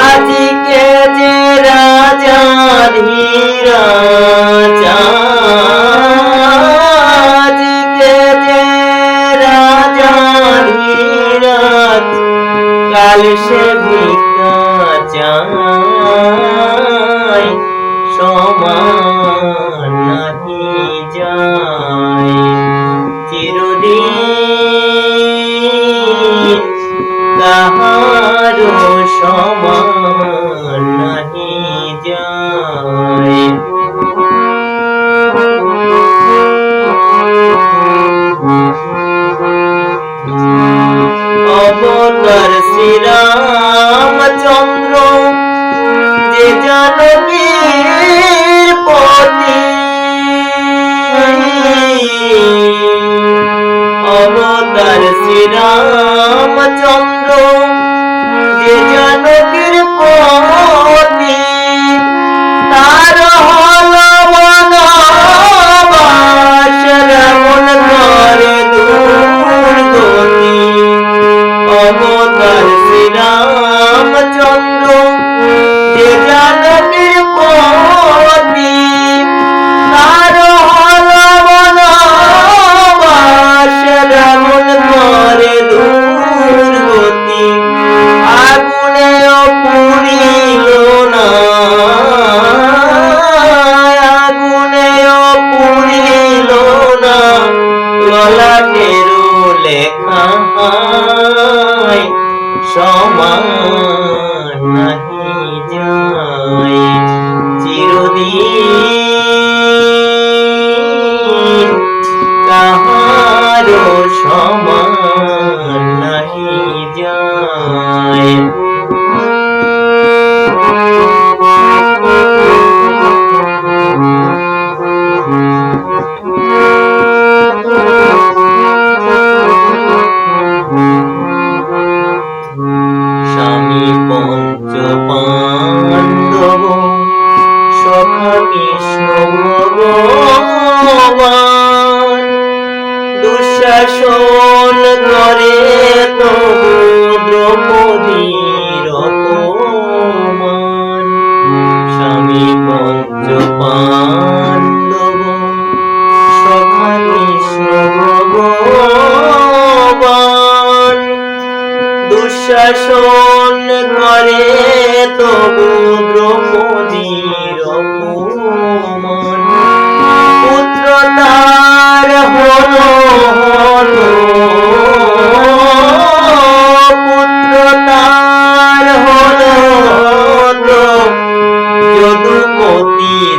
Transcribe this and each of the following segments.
আজকে যে রাজার হীরা আজকে যে রাজার হীরা কাল সে ভিক্ষা চায় সমান নাহি যায় চিরদিন সমান নাহি যায় চিরদিন কৃষ্ণ ভগবান দুঃশাসন করে তবু দ্রৌপদীর অপমান স্বামী পঞ্চ সখা কৃষ্ণ ভগবান দুঃশাসন করে তবু দ্রৌপদীর অপমান পুত্র তার হলো পুত্র তার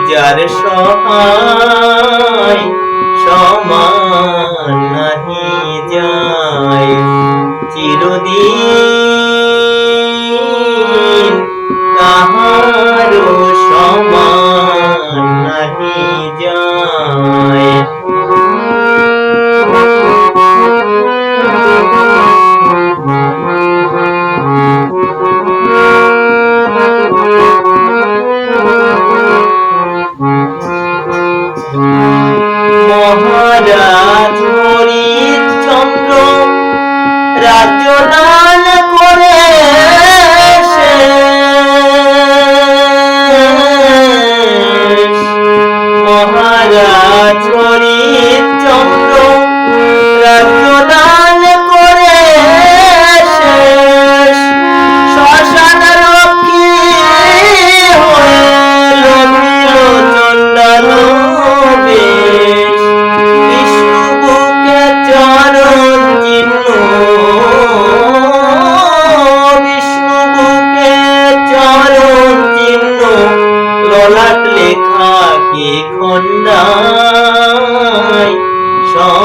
যার সহায় Señor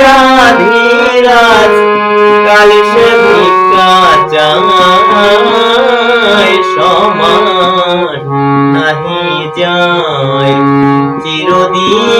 রাজা ধীরাজ কাল সে ভিক্ষা যায় সমান। নাহি যায় চিরদিন